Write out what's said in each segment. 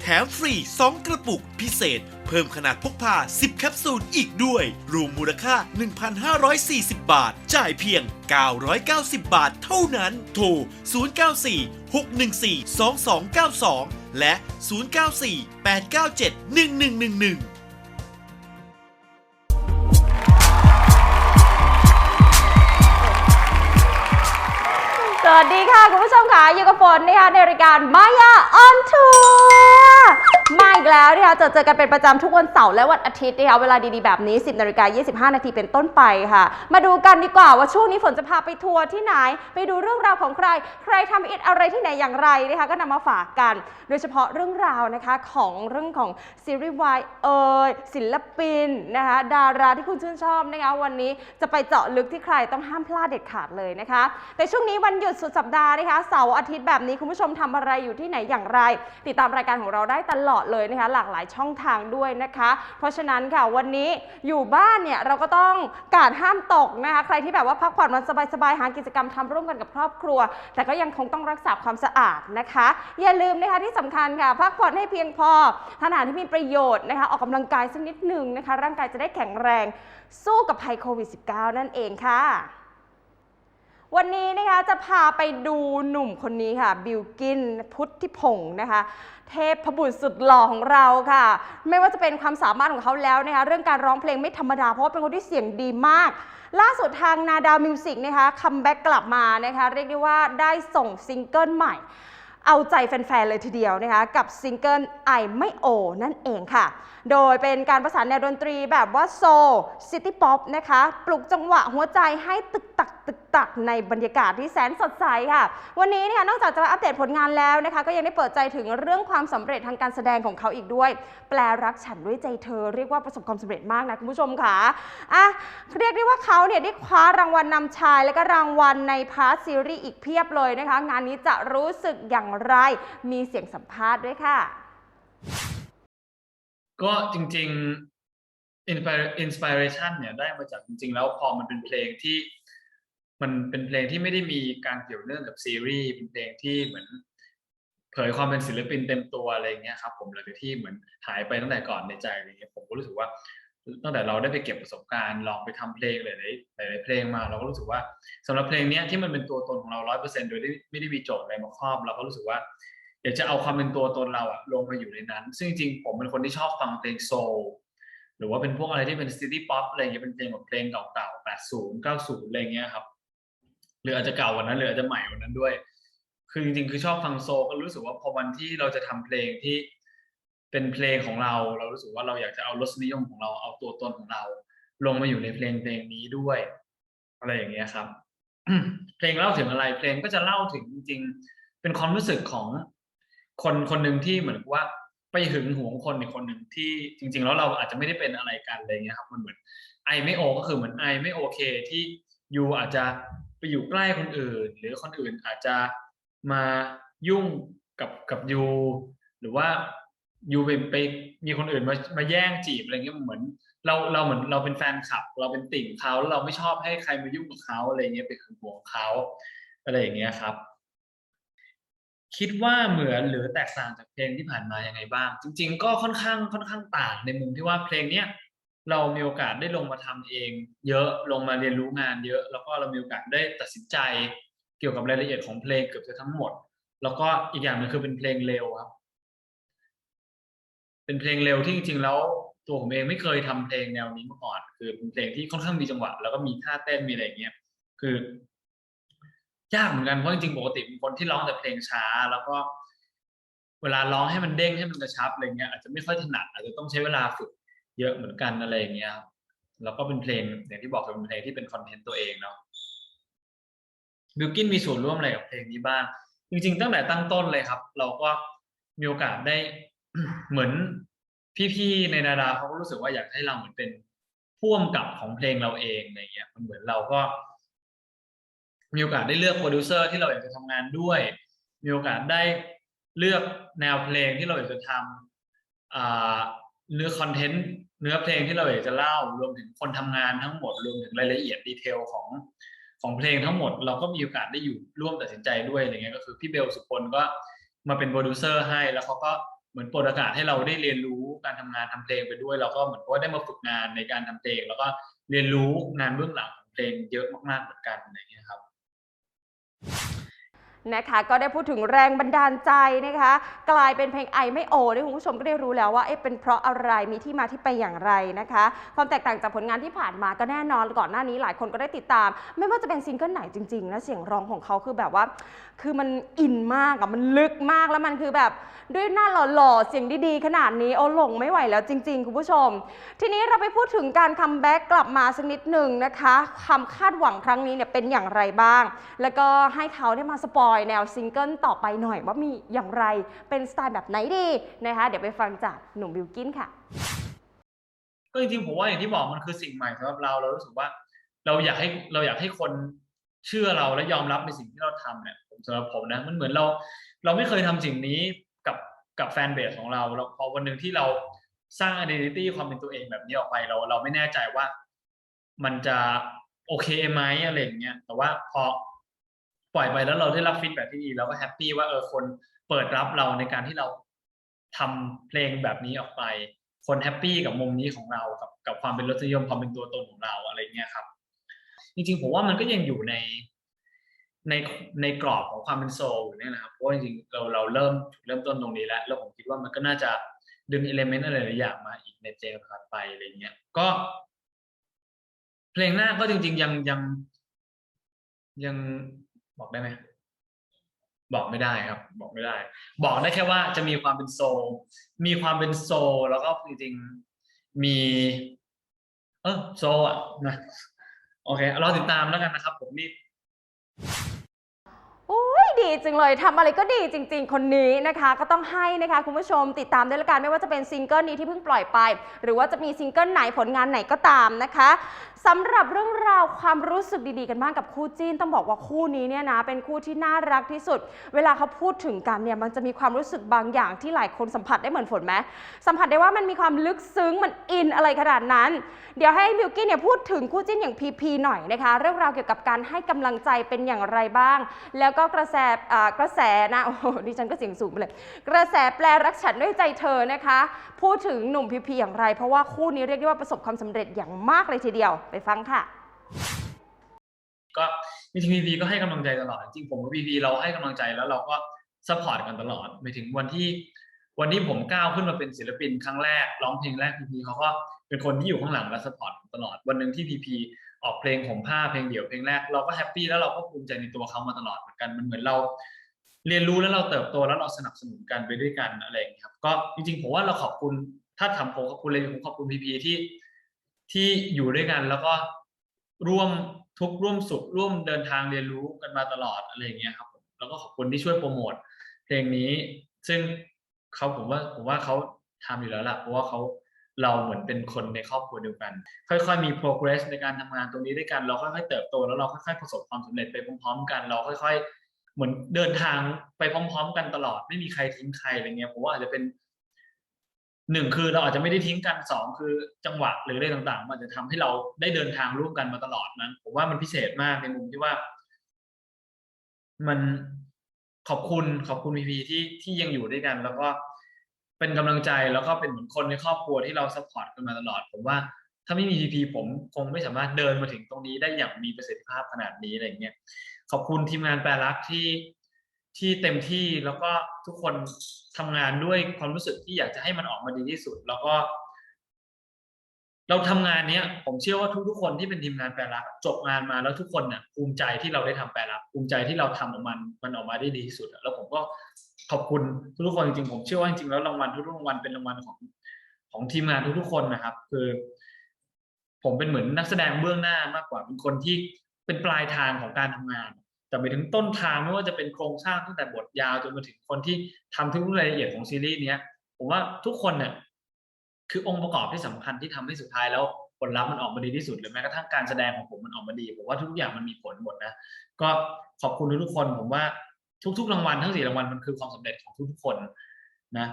แถมฟรี 2 กระปุกพิเศษ เพิ่มขนาดพกพา 10 แคปซูลอีกด้วย รวมมูลค่า 1,540 บาท จ่ายเพียง 990 บาทเท่านั้น โทร 094 614 2292 และ 094 897 1111 วัสดีค่ะ คุณผู้ชมค่ะอยู่กับฝนนะคะในรายการมายาออนทัวร์ มาอีกแล้วนะคะเจอเจอกันเป็นประจำทุกวันเสาร์และวันอาทิตย์นะคะเวลาดีๆแบบนี้ 10นาฬิกา25 นาทีเป็นต้นไปค่ะ มาดูกันดีกว่าว่าช่วงนี้ฝนจะพาไปทัวร์ที่ไหน ไปดูเรื่องราวของใคร ใครทำอินอะไรที่ไหนอย่างไรนะคะก็นำมาฝากกัน โดยเฉพาะเรื่องราวนะคะของเรื่องของซีรีส์วายเอ่ยศิลปินนะคะดาราที่คุณชื่นชอบนะคะวันนี้จะไปเจาะลึกที่ใครต้องห้ามพลาดเด็ดขาดเลยนะคะ แต่ช่วงนี้วันหยุดสุดสัปดาห์นะคะเสาร์อาทิตย์แบบนี้คุณผู้ชมทำอะไรอยู่ที่ไหนอย่างไร ติดตามรายการของเราได้ตลอดเลยนะคะหลากหลายช่องทางด้วยนะคะ เพราะฉะนั้นค่ะวันนี้อยู่บ้านเนี่ยเราก็ต้องการห้ามตกนะคะใครที่แบบว่าพักผ่อนวันสบายๆหากิจกรรมทำร่วมกันกับครอบครัว แต่ก็ยังคงต้องรักษาความสะอาดนะคะ อย่าลืมนะคะที่สำคัญค่ะพักผ่อนให้เพียงพอทานอาหารที่มีประโยชน์นะคะออกกำลังกายสักนิดหนึ่งนะคะ ร่างกายจะได้แข็งแรงสู้กับภัยโควิด -19 นั่นเองค่ะวันนี้นะคะจะพาไปดูหนุ่มคนนี้ค่ะ บิลกินพุทธิพงศ์นะคะ เทพบุตรสุดหล่อของเราค่ะ ไม่ว่าจะเป็นความสามารถของเขาแล้วนะคะเรื่องการร้องเพลงไม่ธรรมดา เพราะว่าเป็นคนที่เสียงดีมาก ล่าสุดทางนาดาวมิวสิกนะคะคัมแบ็กกลับมานะคะเรียกได้ว่าได้ส่งซิงเกิลใหม่ เอาใจแฟนๆ เลยทีเดียวนะคะกับซิงเกิลไอไม่โอนั่นเองค่ะ โดยเป็นการประสานแนวดนตรีแบบว่าโซซิตี้ป๊อปนะคะ ปลุกจังหวะหัวใจให้ตึกตักตึกตักในบรรยากาศที่แสนสดใสค่ะ วันนี้นะคะนอกจากจะมาอัปเดตผลงานแล้วนะคะ ก็ยังได้เปิดใจถึงเรื่องความสำเร็จทางการแสดงของเขาอีกด้วย แปลรักฉันด้วยใจเธอเรียกว่าประสบความสำเร็จมากนะคุณผู้ชมค่ะอะเรียกได้ว่าเขาเนี่ยได้คว้ารางวัลนำชาย และก็รางวัลในพาร์ทซีรีส์อีกเพียบเลยนะคะ งานนี้จะรู้สึกอย่างไร มีเสียงสัมภาษณ์ด้วยค่ะ ก็จริงๆ inspiration เนี่ยได้มาจากจริง ๆ แล้วพอมันเป็นเพลงที่ มันเป็นเพลงที่ไม่ได้มีการเกี่ยวเนื่องกับซีรีส์เป็นเพลงที่เหมือนเผยความเป็นศิลปินเต็มตัวอะไรอย่างเงี้ยครับผมหลังจากที่เหมือนหายไปตั้งแต่ก่อนในใจอะไรเงี้ยผมก็รู้สึกว่า ตั้งแต่เราได้ไปเก็บประสบการณ์ลองไปทำเพลงหลายๆหลายๆเพลงมา เราก็รู้สึกว่าสำหรับเพลงนี้ที่มันเป็นตัวตนของเราร้อยเปอร์เซ็นต์โดยไม่ได้มีโจทย์อะไรมาครอบ เราก็รู้สึกว่าอยากจะเอาความเป็นตัวตนเราอะลงมาอยู่ในนั้น ซึ่งจริงๆผมเป็นคนที่ชอบฟังเพลงโซลหรือว่าเป็นพวกอะไรที่เป็นซิตี้ป๊อปอะไรเงี้ยเป็นเพลงแบบเพลงเก่าๆ80 90อะไรเงี้ยครับหรืออาจจะเก่ากว่านั้นหรืออาจจะใหม่กว่านั้นด้วย คือจริงๆคือชอบฟังโซลก็รู้สึกว่าพอวันที่เราจะทำเพลงที่ เป็นเพลงของเรา เรารู้สึกว่าเราอยากจะเอารสนิยมของเราเอาตัวตนของเรา ลงมาอยู่ในเพลงเพลงนี้ด้วย อะไรอย่างเงี้ยครับ เพลงเล่าถึงอะไร เพลงก็จะเล่าถึงจริง ๆ เป็นความรู้สึกของคนคนหนึ่งที่เหมือนกับว่าไปหึงหวงคนอีกคนหนึ่งที่จริง ๆ แล้วเราอาจจะไม่ได้เป็นอะไรกันอะไรเงี้ยครับมันเหมือนไอไม่โอ ก็คือเหมือนไอไม่โอเคที่ยูอาจจะไปอยู่ใกล้คนอื่น หรือคนอื่นอาจจะมายุ่งกับกับยูหรือว่า ยูไปไปมีคนอื่นมามาแย่งจีบอะไรเงี้ยมันเหมือน เราเราเหมือนเราเป็นแฟนคลับ เราเป็นติ่งเขาแล้วเราไม่ชอบให้ใครมายุ่งกับเขาอะไรเงี้ยไปหึงหวงเขาอะไรอย่างเงี้ยครับ คิดว่าเหมือนหรือแตกต่างจากเพลงที่ผ่านมายังไงบ้าง จริง ๆ ก็ค่อนข้างค่อนข้างต่างในมุมที่ว่าเพลงเนี้ยเรามีโอกาสได้ลงมาทำเอง เยอะลงมาเรียนรู้งานเยอะ แล้วก็เรามีโอกาสได้ตัดสินใจเกี่ยวกับรายละเอียดของเพลงเกือบจะทั้งหมด แล้วก็อีกอย่างหนึงคือเป็นเพลงเร็วครับ เป็นเพลงเร็วที่จริงๆแล้วตัวผมเองไม่เคยทำเพลงแนวนี้มาก่อน คือเป็นเพลงที่ค่อนข้างมีจังหวะ แล้วก็มีท่าเต้นมีอะไรเงี้ยคือยากเหมือนกันเพราะจริงๆปกติเป็นคนที่ร้องแต่เพลงช้า แล้วก็ เวลาร้องให้มันเด้งให้มันกระชับอะไรเงี้ยอาจจะไม่ค่อยถนัดอาจจะต้องใช้เวลาฝึกเยอะเหมือนกันอะไรเงี้ยครับแล้วก็เป็นเพลงอย่างที่บอกเป็นเพลงที่เป็นคอนเทนต์ตัวเองเนาะบิลกินมีส่วนร่วมอะไรกับเพลงนี้บ้าง จริง ๆ ตั้งแต่ตั้งต้นเลยครับ เราก็มีโอกาสได้ เหมือนพี่ๆในนาดาเขาก็รู้สึกว่าอยากให้เราเหมือนเป็นพ่วงกับของเพลงเราเองอะไรเงี้ยมันเหมือนเราก็ มีโอกาสได้เลือกโปรดิวเซอร์ที่เราอยากจะทำงานด้วย มีโอกาสได้เลือกแนวเพลงที่เราอยากจะทำเนื้อคอนเทนต์เนื้อเพลงที่เราอยากจะเล่ารวมถึงคนทำงานทั้งหมดรวมถึงรายละเอียดดีเทลของของเพลงทั้งหมด เราก็มีโอกาสได้อยู่ร่วมตัดสินใจด้วยอะไรเงี้ยก็คือพี่เบลสุพลก็มาเป็นโปรดิวเซอร์ให้แล้วเขาก็ เหมือนปิดโอกาสให้เราได้เรียนรู้การทำงานทำเพลงไปด้วย เราก็เหมือนกับว่าได้มาฝึกงานในการทำเพลง แล้วก็เรียนรู้งานเบื้องหลังของเพลงเยอะมากๆเหมือนกันอะไรเงี้ยครับ นะคะ ก็ได้พูดถึงแรงบันดาลใจนะคะ กลายเป็นเพลงไอไม่โอที่คุณผู้ชมก็ได้รู้แล้วว่าเอ๊ะเป็นเพราะอะไรมีที่มาที่ไปอย่างไรนะคะ ความแตกต่างจากผลงานที่ผ่านมาก็แน่นอนก่อนหน้านี้หลายคนก็ได้ติดตาม ไม่ว่าจะเป็นซิงเกิลไหนจริงๆนะเสียงร้องของเขาคือแบบว่า คือมันอินมากอะมันลึกมากแล้วมันคือแบบด้วยหน้าหล่อๆเสียงดีๆขนาดนี้โอ้หลงไม่ไหวแล้วจริง ๆ คุณผู้ชม ทีนี้เราไปพูดถึงการคัมแบ็กกลับมาสักนิดหนึ่งนะคะควาคาดหวังครั้งนี้เนี่ยเป็นอย่างไรบ้าง แล้วก็ให้เขาได้มาสปออยแนวซิงเกิลต่อไปหน่อยว่ามีอย่างไรเป็นสไตล์แบบไหนดีนะคะเดี๋ยวไปฟังจากหนุ่มบิวกินค่ะก็จริงๆผมว่าอย่างที่บอกมันคือสิ่งใหม่สำหรับเราเรารู้สึกว่า เราอยากให้เราอยากให้คนเชื่อเราและยอมรับในสิ่งที่เราทำเนี่ยผมสำหรับผมนะมันเหมือนเรา เราไม่เคยทำสิ่งนี้กับกับแฟนเบสของเราแล้วพอวันหนึ่งที่เราสร้าง identity ความเป็นตัวเองแบบนี้ออกไปเรา เราไม่แน่ใจว่า มันจะโอเคไหมอะไรอย่างเงี้ยแต่ว่าพอ ปล่อยไปแล้วเราได้รับฟีดแบ็ที่ดีเราก็แฮปปี้ว่าเออคนเปิดรับเราในการที่เราทำเพลงแบบนี้ออกไป คนแฮปปี้กับมุมนี้ของเรากับกับความเป็นรสนิยมความเป็นตัวตนของเราอะไรเงี้ยครับ จริงๆผมว่ามันก็ยังอยู่ในในในกรอบของความเป็นโซลอยู่เนี่ยนะครับเพราะจริงๆเราเราเริ่มเริ่มต้นตรงนี้แล้ว แล้วผมคิดว่ามันก็น่าจะดึงเอลเมนต์อะไรหลายอย่างมาอีกในเพลงถัดไปอะไรเงี้ยก็ เพลงหน้าก็จริง ๆ ยังยังยัง บอกได้ไหมบอกไม่ได้ครับ บอกไม่ได้ บอกได้แค่ว่าจะมีความเป็นโซลมีความเป็นโซลแล้วก็จริงๆมี เออโซอะนะโอเคเราติดตามแล้วกันนะครับ ผมนี่ ดีจังเลยทำอะไรก็ดีจริง ๆ คนนี้นะคะ ก็ต้องให้นะคะคุณผู้ชมติดตามด้วยละกันไม่ว่าจะเป็นซิงเกิลนี้ที่เพิ่งปล่อยไป หรือว่าจะมีซิงเกิลไหนผลงานไหนก็ตามนะคะสำหรับเรื่องราวความรู้สึกดีๆ กันบ้างกับคู่จิ้นต้องบอกว่าคู่นี้เนี่ยนะเป็นคู่ที่น่ารักที่สุด เวลาเขาพูดถึงกันเนี่ยมันจะมีความรู้สึกบางอย่างที่หลายคนสัมผัสได้เหมือนฝนไหมสัมผัสได้ว่ามันมีความลึกซึ้งมันอินอะไรขนาดนั้น เดี๋ยวให้มิวกี้เนี่ยพูดถึงคู่จิ้นอย่างพีพีหน่อยนะคะ เรื่องราวเกี่ยวกับการให้กำลังใจเป็นอย่างไรบ้าง แล้วก็กระแสกระแสนะโอ้ดิฉันก็เสียงสูงไปเลย กระแสแปลรักฉันด้วยใจเธอนะคะ พูดถึงหนุ่มพีพีอย่างไร เพราะว่าคู่นี้เรียกได้ว่าประสบความสำเร็จอย่างมากเลยทีเดียวไปฟังค่ะ ก็จริงพีพีก็ให้กำลังใจตลอดจริงผมกับพีพีเราให้กำลังใจแล้วเราก็ซัพพอร์ตกันตลอดไปถึงวันที่ วันที่ผมก้าวขึ้นมาเป็นศิลปินครั้งแรกร้องเพลงแรกพีพีเขาก็เป็นคนที่อยู่ข้างหลังและซัพพอร์ตผมตลอดวันหนึ่งที่พีพี ออกเพลงผมผ้าเพลงเดี่ยวเพลงแรกเราก็แฮปปี้แล้วเราก็ภูมิใจในตัวเขามาตลอดเหมือนกันมันเหมือนเรา เรียนรู้แล้วเราเติบโตแล้วเราสนับสนุนกันไปด้วยกันอะไรอย่างเงี้ยครับ ก็จริงๆผมว่าเราขอบคุณถ้าทำผมขอบคุณเลยผมขอบคุณพีพีที่ที่อยู่ด้วยกันแล้วก็ร่วมทุกร่วมสุขร่วมเดินทางเรียนรู้กันมาตลอดอะไรอย่างเงี้ยครับผมแล้วก็ขอบคุณที่ช่วยโปรโมทเพลงนี้ ซึ่งเขาผมว่าผมว่าเขาทำอยู่แล้วล่ะเพราะว่าเขา เราเหมือนเป็นคนในครอบครัวเดียวกัน ค่อยๆมี progress ในการทำงานตรงนี้ด้วยกัน เราค่อยๆเติบโตแล้วเราค่อยๆประสบความสำเร็จไปพร้อมๆ กัน เราค่อย ๆ เหมือนเดินทางไปพร้อม ๆ กันตลอด ไม่มีใครทิ้งใครอะไรเงี้ยผมว่าอาจจะเป็นหนึ่งคือเราอาจจะไม่ได้ทิ้งกันสองคือจังหวะหรืออะไรต่างๆ มันอาจจะทำให้เราได้เดินทางร่วมกันมาตลอดนั้นผมว่ามันพิเศษมากในมุมที่ว่า มันขอบคุณขอบคุณพีพีที่ที่ยังอยู่ด้วยกัน แล้วก็ เป็นกำลังใจแล้วก็เป็นเหมือนคนในครอบครัวที่เราซัพพอร์ตกันมาตลอด ผมว่าถ้าไม่มีพีพีผมคงไม่สามารถเดินมาถึงตรงนี้ได้อย่างมีประสิทธิภาพขนาดนี้อะไรเงี้ยขอบคุณทีมงานแปรรักที่ที่เต็มที่แล้วก็ทุกคนทำงานด้วยความรู้สึกที่อยากจะให้มันออกมาดีที่สุด แล้วก็ เราทำงานเนี้ย ผมเชื่อว่าทุกๆคนที่เป็นทีมงานแปรรักจบงานมาแล้วทุกคนเนี่ยภูมิใจที่เราได้ทำแปรรักภูมิใจที่เราทำออกมันมันออกมาได้ดีที่สุด แล้วผมก็ ขอบคุณทุกๆคนจริงๆผมเชื่อว่าจริงๆแล้วรางวัลทุกๆรางวัลเป็นรางวัลของของทีมงานทุกๆคนนะครับ คือ ผมเป็นเหมือนนักแสดงเบื้องหน้ามากกว่าเป็นคนที่เป็นปลายทางของการทำงาน แต่ไปถึงต้นทางไม่ว่าจะเป็นโครงสร้างตั้งแต่บทยาวจนมาถึงคนที่ทำทุกรายละเอียดของซีรีส์เนี้ยผมว่าทุกคนเนี่ยคือองค์ประกอบที่สำคัญที่ทำให้สุดท้ายแล้วผลลัพธ์มันออกมาดีที่สุดหรือแม้กระทั่งการแสดงของผมมันออกมาดีผมว่าทุกอย่างมันมีผลหมดนะ ก็ขอบคุณทุกๆคนผมว่า ทุกๆรางวัลทั้งสี่รางวัลมันคือความสำเร็จของทุกๆคนนะ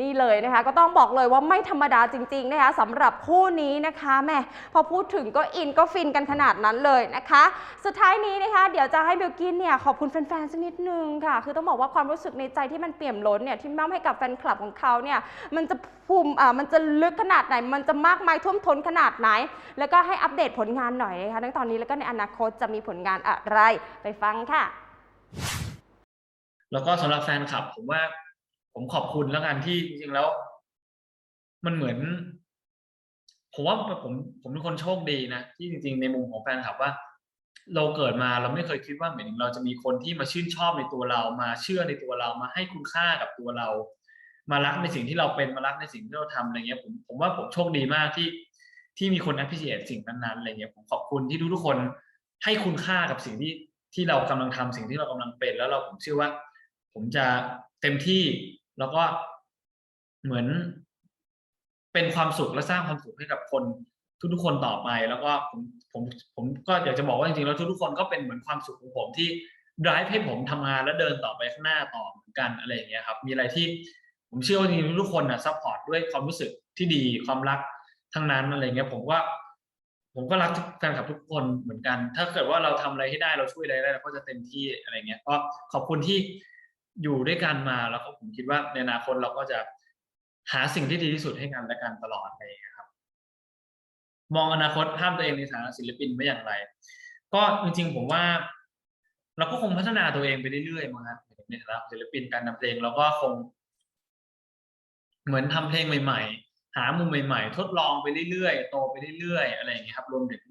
นี่เลยนะคะก็ต้องบอกเลยว่าไม่ธรรมดาจริงๆนะคะสำหรับคู่นี้นะคะแม่พอพูดถึงก็อินก็ฟินกันขนาดนั้นเลยนะคะ สุดท้ายนี้นะคะเดี๋ยวจะให้เบลกินเนี่ยขอบคุณแฟนๆสักนิดนึงค่ะ คือต้องบอกว่าความรู้สึกในใจที่มันเปี่ยมล้นเนี่ยที่มอบให้กับแฟนคลับของเขาเนี่ยมันจะภูมิอ่ามันจะลึกขนาดไหน มันจะมากมายท่วมท้นขนาดไหน แล้วก็ให้อัปเดตผลงานหน่อยนะคะทั้งตอนนี้แล้วก็ในอนาคตจะมีผลงานอะไรไปฟังค่ะ แล้วก็สำหรับแฟนคลับ ผมว่า ผมขอบคุณแล้วกันที่จริงๆแล้ว มันเหมือน ผมว่าผมผมเป็นคนโชคดีนะที่จริง ๆ ในมุมของแฟนคลับว่า เราเกิดมาเราไม่เคยคิดว่าเหมือนเราจะมีคนที่มาชื่นชอบในตัวเรามาเชื่อในตัวเรามาให้คุณค่ากับตัวเรา มารักในสิ่งที่เราเป็นมารักในสิ่งที่เราทำอะไรเงี้ยผมผมว่าผมโชคดีมากที่ที่มีคน appreciate สิ่งนั้นๆอะไรเงี้ยผมขอบคุณที่ทุกๆคนให้คุณค่ากับสิ่งที่ ที่เรากำลังทำสิ่งที่เรากำลังเป็น แล้วเราผมเชื่อว่า ผมจะเต็มที่แล้วก็เหมือน เป็นความสุขและสร้างความสุขให้กับคนทุกๆคนต่อไป แล้วก็ผมผมผมก็อยากจะบอกว่าจริงๆแล้วทุกๆคนก็เป็นเหมือนความสุขของผมที่ drive ให้ผมทำงานและเดินต่อไปข้างหน้าต่อเหมือนกันอะไรอย่างเงี้ยครับ มีอะไรที่ผมเชื่อว่าจริงๆทุกคนนะซัพพอร์ตด้วยความรู้สึกที่ดีความรักทั้งนั้นอะไรเงี้ยผมว่า ผมก็รักแฟนคลับทุกคนเหมือนกัน ถ้าเกิดว่าเราทำอะไรให้ได้เราช่วยอะไรได้เราก็จะเต็มที่อะไรเงี้ยก็ขอบคุณที่อยู่ด้วยกันมาแล้วก็ผมคิดว่าในอนาคตเราก็จะหาสิ่งที่ดีที่สุดให้กันและกันตลอดอะไรเงี้ยครับ มองอนาคตภาพตัวเองในฐานะศิลปินไว้อย่างไร ก็จริงๆผมว่า เราก็คงพัฒนาตัวเองไปเรื่อยๆมั้งครับในฐานะศิลปินการทำเพลงเราก็คง เหมือนทำเพลงใหม่ ๆ หามุมใหม่ๆ ทดลองไปเรื่อยๆ โตไปเรื่อยๆ อะไรอย่างเงี้ยครับรวมถึง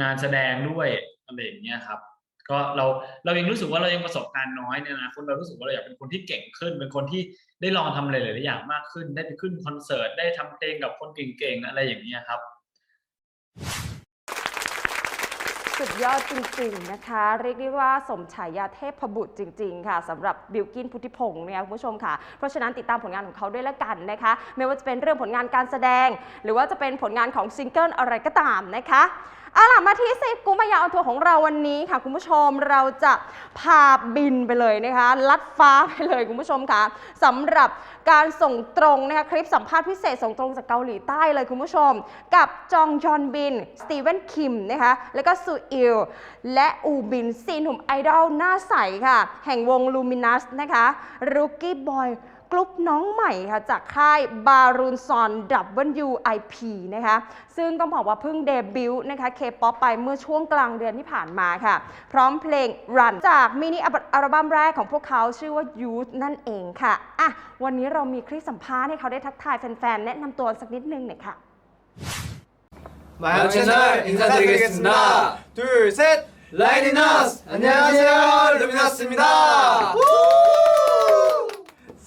งานแสดงด้วยอะไรอย่างเงี้ยครับ ก็เราเรายังรู้สึกว่าเรายังประสบการณ์น้อยเนี่ยนะคนเรารู้สึกว่าเราอยากเป็นคนที่เก่งขึ้น เป็นคนที่ได้ลองทำอะไรหลายๆอย่างมากขึ้น ได้ไปขึ้นคอนเสิร์ตได้ทำเพลงกับคนเก่งๆอะไรอย่างเงี้ยครับ สุดยอดจริงๆนะคะ เรียกได้ว่าสมฉายาเทพบุตรจริง ๆ ค่ะสำหรับบิลกินพุทธิพงศ์เนี่ยคุณผู้ชมค่ะ เพราะฉะนั้นติดตามผลงานของเขาด้วยละกันนะคะ ไม่ว่าจะเป็นเรื่องผลงานการแสดง หรือว่าจะเป็นผลงานของซิงเกิลอะไรก็ตามนะคะ เอาล่ะมาที่ซิกุมายาออนทัวร์ของเราวันนี้ค่ะ คุณผู้ชมเราจะพาบินไปเลยนะคะ ลัดฟ้าไปเลยคุณผู้ชมค่ะสำหรับการส่งตรงนะคะคลิปสัมภาษณ์พิเศษส่งตรงจากเกาหลีใต้เลยคุณผู้ชม กับจองยอนบิน สตีเวนคิมนะคะแล้วก็ซูอิลและอูบินซีนหนุ่มไอดอลหน้าใสค่ะ แห่งวงลูมินัสนะคะรุกี้บอย กลุ่มน้องใหม่ค่ะจากค่ายบารูนซอน WIP นะคะซึ่งต้องบอกว่าเพิ่งเดบิวต์นะคะเคป๊ไปเมื่อช่วงกลางเดือนที่ผ่านมาค่ะ พร้อมเพลง Run จากมินิอัลบั้มแรกของพวกเขาชื่อว่า Youth นั่นเองค่ะอะ วันนี้เรามีคลิปสัมภาษณ์ให้เขาได้ทักทายแฟนๆ แนะนำตัวสักนิดนึงหน่อยค่ะมาชนะอินซาเดกิสนาทูเซตไลน์นัสอันยาเซลลูมินัสมิดา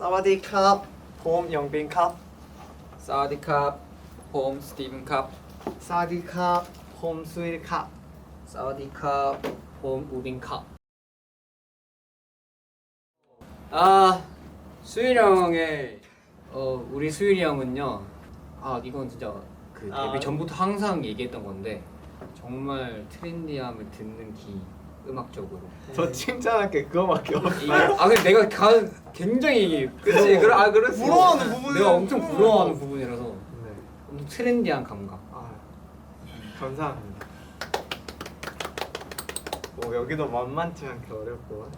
사와디캅, 봄 영빈캅, 사와디캅 홈 스티븐 캅 사와디캅, 봄 수일캅. 사와디캅 홈 우빈 캅 아 수일이 형의 어 우리 수일이 형은요 아 이건 진짜 그 데뷔 아. 전부터 항상 얘기했던 건데 정말 트렌디함을 듣는 기 음악적으로. 저 칭찬할 게. 그거밖에 없어. 이게- 아 근데 내가 가, 굉장히 그치 그래 아 그렇지 부러워하는 부분은 내가 엄청 부러워하는 부분이라서. 네. 엄청 트렌디한 감각. 아, 감사합니다. 뭐 여기도 만만치 않게 어렵고.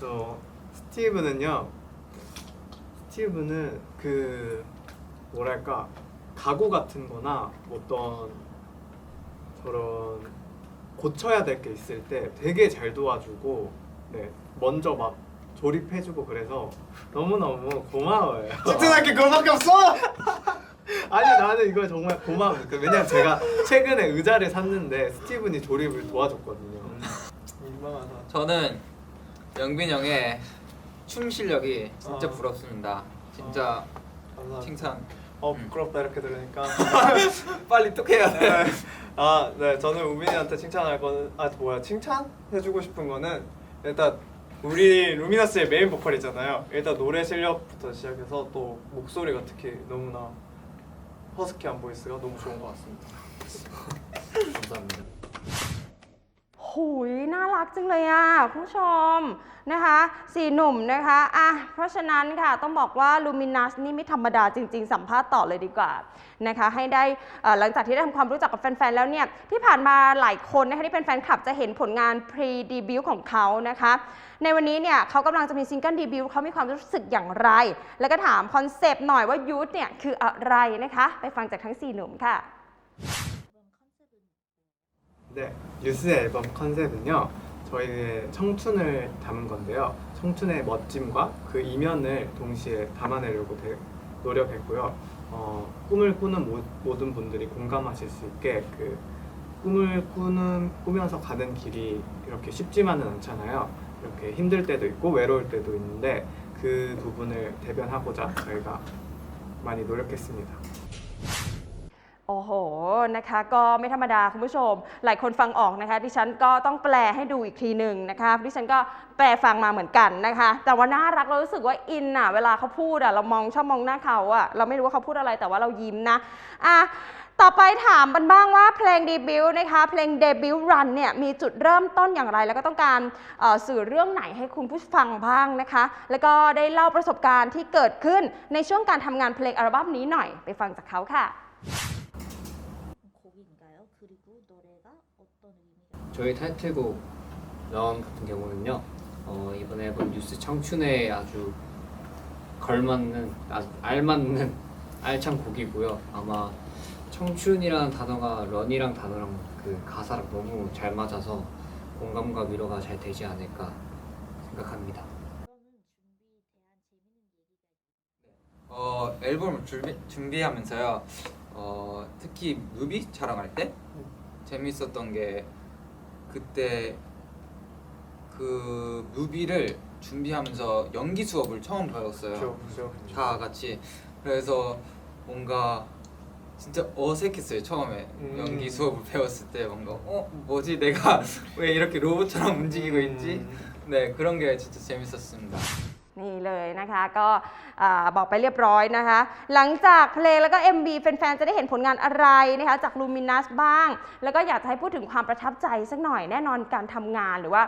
또 스티브는요. 스티브는 그 뭐랄까 각오 같은 거나 어떤 고쳐야 될 게 있을 때 되게 잘 도와주고 네 먼저 막 조립해주고 그래서 너무너무 고마워요 칭찬할 게 그거밖에 없어! 아니 나는 이거 정말 고마워요 그 왜냐면 제가 최근에 의자를 샀는데 스티븐이 조립을 도와줬거든요 민망하다 저는 영빈 형의 춤 실력이 진짜 어. 부럽습니다. 진짜 감사합니다 칭찬. 어 부끄럽다 이렇게 들으니까 빨리 또 해야 돼. 아, 네, 저는 우빈이한테 칭찬할 거는 아 뭐야 칭찬 해 주고 싶은 거는 일단 우리 루미너스의 메인 보컬이잖아요. 일단 노래 실력부터 시작해서 또 목소리가 특히 너무나 허스키한 보이스가 너무 좋은 것 같습니다. 감사합니다. หูยน่ารักจังเลยอะคุณผู้ชมนะคะสี่หนุ่มนะคะอะเพราะฉะนั้นค่ะต้องบอกว่า Luminous นี่ไม่ธรรมดาจริง ๆ สัมภาษณ์ต่อเลยดีกว่านะคะให้ได้หลังจากที่ได้ทำความรู้จักกับแฟน ๆ แล้วเนี่ยที่ผ่านมาหลายคนนะคะที่เป็นแฟนคลับจะเห็นผลงาน pre debut ของเขานะคะในวันนี้เนี่ยเขากำลังจะมีซิงเกิลเดบิวต์เขามีความรู้สึกอย่างไร แล้วก็ถามคอนเซปต์หน่อยว่ายูทเนี่ยคืออะไรนะคะ ไปฟังจากทั้งสี่หนุ่มค่ะ 네, 뉴스 앨범 컨셉은요. 저희의 청춘을 담은 건데요. 청춘의 멋짐과 그 이면을 동시에 담아내려고 대- 노력했고요. 어, 꿈을 꾸는 모, 모든 분들이 공감하실 수 있게 그 꿈을 꾸는 꾸면서 가는 길이 이렇게 쉽지만은 않잖아요. 이렇게 힘들 때도 있고 외로울 때도 있는데 그 부분을 대변하고자 저희가 많이 노력했습니다. โอ้โห นะคะ ก็ไม่ธรรมดาคุณผู้ชม หลายคนฟังออกนะคะ ดิฉันก็ต้องแปลให้ดูอีกทีหนึ่งนะคะ ดิฉันก็แปลฟังมาเหมือนกันนะคะ แต่ว่าน่ารักเรารู้สึกว่าอินอะ เวลาเขาพูดอะ เรามองชอบมองหน้าเขาอะ เราไม่รู้ว่าเขาพูดอะไรแต่ว่าเรายิ้มนะ อะ ต่อไปถามกันบ้างว่าเพลงเดบิวต์นะคะ เพลงเดบิวต์รันเนี่ยมีจุดเริ่มต้นอย่างไร แล้วก็ต้องการสื่อเรื่องไหนให้คุณผู้ฟังบ้างนะคะ แล้วก็ได้เล่าประสบการณ์ที่เกิดขึ้นในช่วงการทำงานเพลงอัลบั้มนี้หน่อย ไปฟังจากเขาค่ะ 저희 타이틀곡 런 같은 경우는요 어, 이번 앨범 뉴스 청춘에 아주 걸맞는 아주 알맞는 알찬 곡이고요 아마 청춘이라는 단어가 런이랑 단어랑 그 가사랑 너무 잘 맞아서 공감과 위로가 잘 되지 않을까 생각합니다 어, 앨범을 준비, 준비하면서요. 어, 특히 뮤비 촬영할 때 재밌었던 게 그때 그 뮤비를 준비하면서 연기 수업을 처음 배웠어요. 그죠, 다 같이 그래서 뭔가 진짜 어색했어요 처음에 음. 연기 수업을 배웠을 때 뭔가 어 뭐지 내가 왜 이렇게 로봇처럼 움직이고 있지 음. 네 그런 게 진짜 재밌었습니다. เลยนะคะ ก็บอกไปเรียบร้อยนะคะ หลังจากเพลงแล้วก็ MV แฟนๆ จะได้เห็นผลงานอะไรนะคะจาก Luminous บ้าง แล้วก็อยากจะให้พูดถึงความประทับใจสักหน่อยแน่นอนการทำงานหรือว่า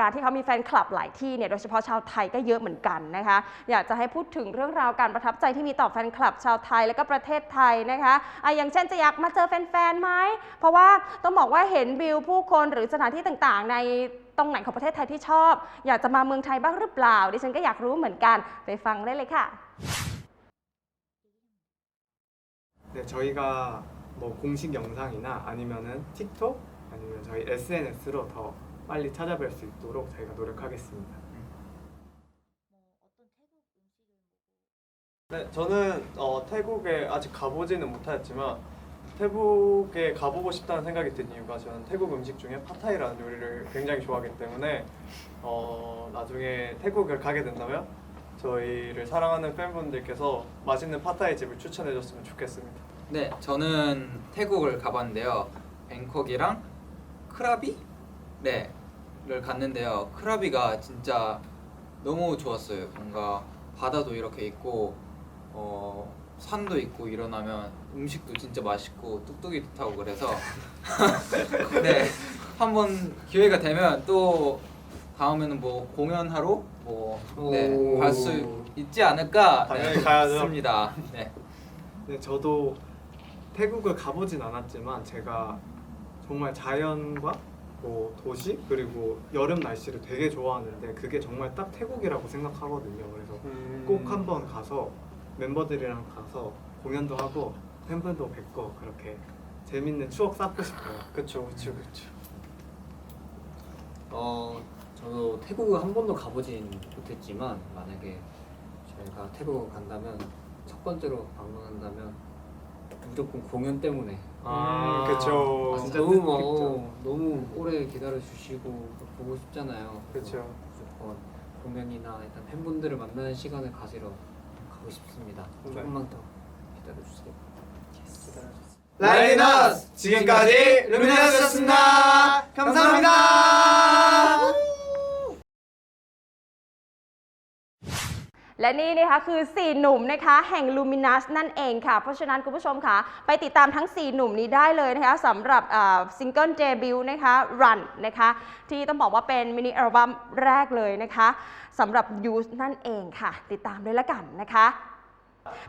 การที่เขามีแฟนคลับหลายที่เนี่ยโดยเฉพาะชาวไทยก็เยอะเหมือนกันนะคะ อยากจะให้พูดถึงเรื่องราวการประทับใจที่มีต่อแฟนคลับชาวไทยและก็ประเทศไทยนะคะอะอย่างเช่นจะอยากมาเจอแฟนๆไหมเพราะว่าต้องบอกว่าเห็นวิวผู้คนหรือสถานที่ต่างๆ ใน ตรงไหนของประเทศไทยที่ชอบ อยากจะมาเมืองไทยบ้างหรือเปล่า ดิฉันก็อยากรู้เหมือนกัน ไปฟังได้เลยค่ะ 네, 저희가 뭐 공식 영상이나 아니면은 틱톡 아니면 저희 SNS로 더 빨리 찾아뵐 수 있도록 저희가 노력하겠습니다. 뭐 어떤 태국 음식을 네, 저는 어, 태국에 아직 가보지는 못하였지만 태국에 가보고 싶다는 생각이 든 이유가 저는 태국 음식 중에 파타이라는 요리를 굉장히 좋아하기 때문에 어, 나중에 태국을 가게 된다면 저희를 사랑하는 팬분들께서 맛있는 파타이 집을 추천해 줬으면 좋겠습니다. 네, 저는 태국을 가봤는데요. 뱅콕이랑 크라비? 네, 를 갔는데요. 크라비가 진짜 너무 좋았어요. 뭔가 바다도 이렇게 있고, 어, 산도 있고 이러나면 음식도 진짜 맛있고 뚝뚝이도 타고 그래서 네, 한번 기회가 되면 또 다음에는 뭐 공연하러 뭐 네, 오. 갈수 있지 않을까 당연히 네, 가야죠. 싶습니다. 네. 네, 저도 태국을 가보진 않았지만 제가 정말 자연과 뭐 도시 그리고 여름 날씨를 되게 좋아하는데 그게 정말 딱 태국이라고 생각하거든요. 그래서 음. 꼭 한번 가서 멤버들이랑 가서 공연도 하고 팬분도 뵙고 그렇게 재밌는 추억 쌓고 싶어요. 그쵸 그쵸 그쵸. 어, 저도 태국을 한 번도 가보진 못했지만 만약에 저희가 태국을 간다면 첫 번째로 방문한다면 무조건 공연 때문에 아, 그쵸. 아, 진짜 너무 뜻깊죠. 어, 너무 오래 기다려 주시고 보고 싶잖아요. 그래서 그쵸. 무조건 공연이나 일단 팬분들을 만나는 시간을 가지러 가고 싶습니다. 네. 조금만 더 기다려 주세요. 라이너스 지금까지 루미너스였습니다. 감사합니다. และนี่นะคะคือ 4 หนุ่มนะคะแห่งลูมินัสนั่นเองค่ะ เพราะฉะนั้นคุณผู้ชมค่ะ ไปติดตามทั้ง 4 หนุ่มนี้ได้เลยนะคะสำหรับซิงเกิลเจบิวนะคะ Run นะคะ ที่ต้องบอกว่าเป็นมินิอัลบั้มแรกเลยนะคะสำหรับยูสนั่นเองค่ะ ติดตามเลยละกันนะคะ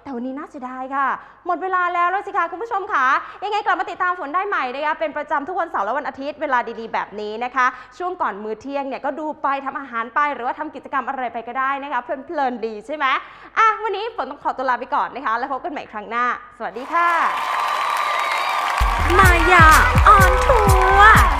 แต่วันนี้น่าเสียดายค่ะ หมดเวลาแล้วแล้วสิคะคุณผู้ชมค่ะ ยังไงกลับมาติดตามฝนได้ใหม่นะคะเป็นประจำทุกวันเสาร์และวันอาทิตย์เวลาดีๆ แบบนี้นะคะ ช่วงก่อนมื้อเที่ยงเนี่ยก็ดูไปทำอาหารไปหรือว่าทำกิจกรรมอะไรไปก็ได้นะคะเพลินๆดีใช่ไหมอะวันนี้ฝนต้องขอตัวลาไปก่อนนะคะ แล้วพบกันใหม่ครั้งหน้า สวัสดีค่ะ มายาออนทัวร์